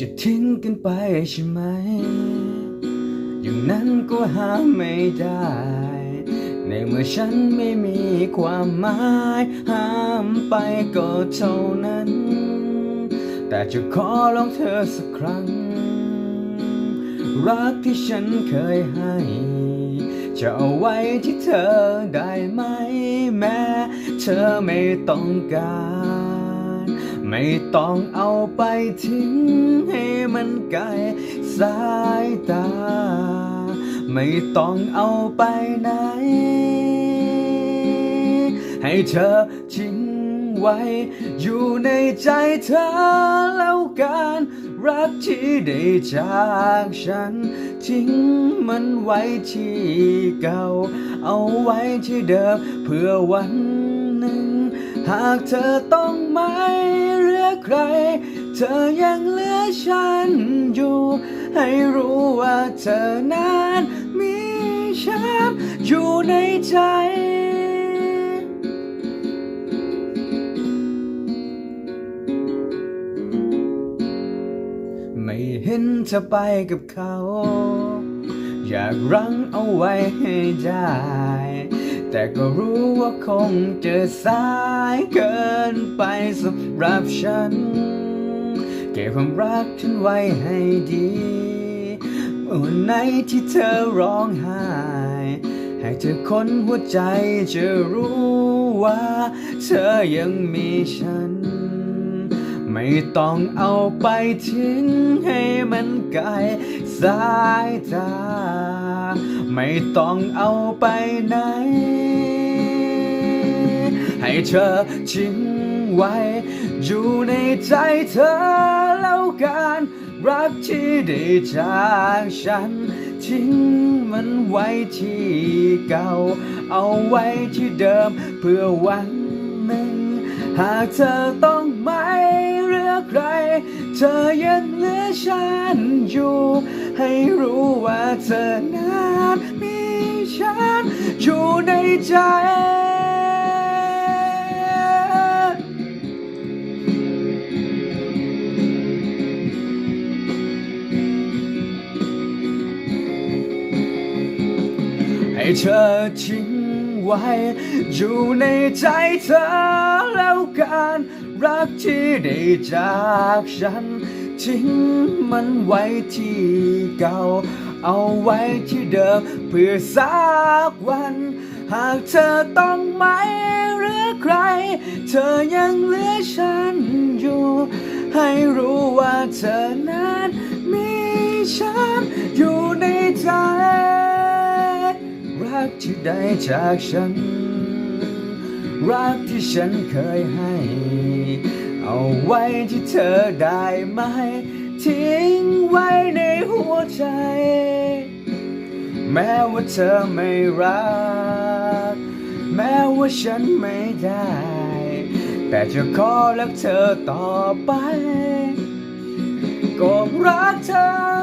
จะทิ้งกันไปใช่ไหม อย่างนั้นก็หาไม่ได้ ในเมื่อฉันไม่มีความหมายห้ามไปก็เท่านั้น แต่จะขอลองเธอสักครั้ง รักที่ฉันเคยให้จะเอาไว้ที่เธอได้ไหม แม้เธอไม่ต้องการ ไม่ต้องเอาไปทิ้งให้มันไกลสายตา ไม่ต้องเอาไปไหน ให้เธอทิ้งไว้ อยู่ในใจเธอแล้วกันรักที่ได้จากฉัน ทิ้งมันไว้ที่เก่า เอาไว้ที่เดิมเพื่อวันหนึ่ง หากเธอต้องไม่เหลือใคร เธอยังเหลือฉันอยู่ ให้รู้ว่าเธอนั้นมีฉันอยู่ในใจไม่เห็นเธอไปกับเขา อยากรั้งเอาไว้ให้ได้ แต่ก็รู้ว่าคงจะสายเกินไปสำหรับฉัน เก็บความรักฉันไว้ให้ดีวันไหนที่เธอร้องไห้ให้เธอค้นหัวใจจะรู้ว่าเธอยังมีฉัน ไม่ต้องเอาไปทิ้งให้มันไกล สายตาไม่ต้องเอาไปไหน ให้เธอทิ้งไว้ อยู่ในใจเธอแล้วกันรักที่ได้จากฉัน ทิ้งมันไว้ที่เก่า เอาไว้ที่เดิมเพื่อวันหนึ่ง หากเธอต้องไม่เหลือใคร เธอยังเหลือฉันอยู่ ให้รู้ว่าเธอนั้นมีฉันอยู่ในใจให้เธอทิ้ง ไว้ อยู่ในใจเธอแล้วกันรักที่ได้จากฉัน ทิ้งมันไว้ที่เก่า เอาไว้ที่เดิมเพื่อสักวัน หากเธอต้องไม่หลือใคร เธอยังเหลือฉันอยู่ ให้รู้ว่าเธอนั้น ที่ได้จากฉัน รักที่ฉันเคยให้ เอาไว้ที่เธอได้ไหม ทิ้งไว้ในหัวใจ แม้ว่าเธอไม่รัก แม้ว่าฉันไม่ได้ แต่จะขอรักเธอต่อไปก็รักเธอ